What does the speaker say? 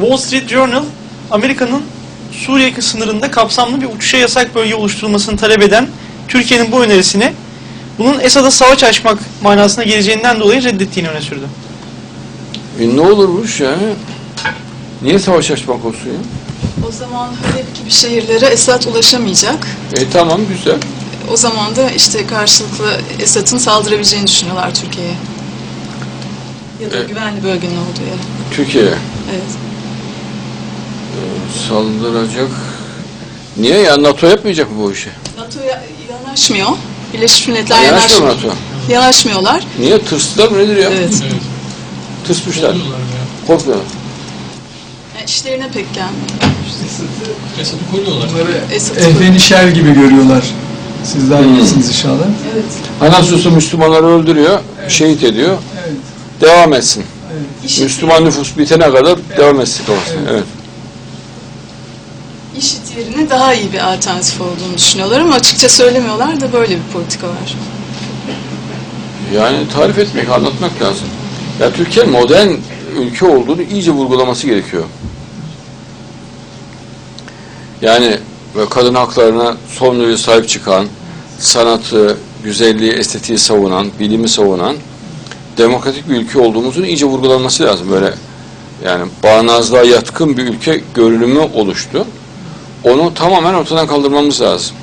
Wall Street Journal, Amerika'nın Suriye sınırında kapsamlı bir uçuşa yasak bölge oluşturulmasını talep eden Türkiye'nin bu önerisini bunun Esad'a savaş açmak manasına geleceğinden dolayı reddettiğini öne sürdü. E ne olurmuş ya? Niye savaş açmak olsun ya? O zaman Halep gibi şehirlere Esad ulaşamayacak. E tamam güzel. O zaman da işte karşılıklı Esad'ın saldırabileceğini düşünüyorlar Türkiye'ye. Ya da Evet. güvenli bölgenin olduğu yere. Türkiye'ye Evet. Saldıracak. Niye ya? NATO yapmayacak mı bu işi? NATO'ya yanaşmıyor. Birleşmiş Milletler Yanaşmıyor mu yanaşmıyor. NATO? Yanaşmıyorlar. Niye? Tırstılar mı nedir ya? Evet. Evet. Tırsmışlar. Korkuyorlar ya. Korkmuyorlar. Yani işlerine pek gelmiyor. Esad'ı koruyorlar. Esad'ı ehven şer gibi görüyorlar. Siz daha Hmm. iyisiniz inşallah. Evet. Anasyosu Müslümanları öldürüyor, şehit ediyor. Evet. Devam etsin. İşit, Müslüman nüfus bitene kadar devam etsin kafasına. Evet. Evet. İşit yerine daha iyi bir alternatif olduğunu düşünüyorlar ama açıkça söylemiyorlar da böyle bir politika var. Yani tarif etmek, anlatmak lazım. Ya Türkiye modern ülke olduğunu iyice vurgulaması gerekiyor. Yani ve kadın haklarına son derece sahip çıkan, sanatı, güzelliği, estetiği savunan, bilimi savunan demokratik bir ülke olduğumuzun iyice vurgulanması lazım. Böyle yani bağnazlığa yatkın bir ülke görünümü oluştu. Onu tamamen ortadan kaldırmamız lazım.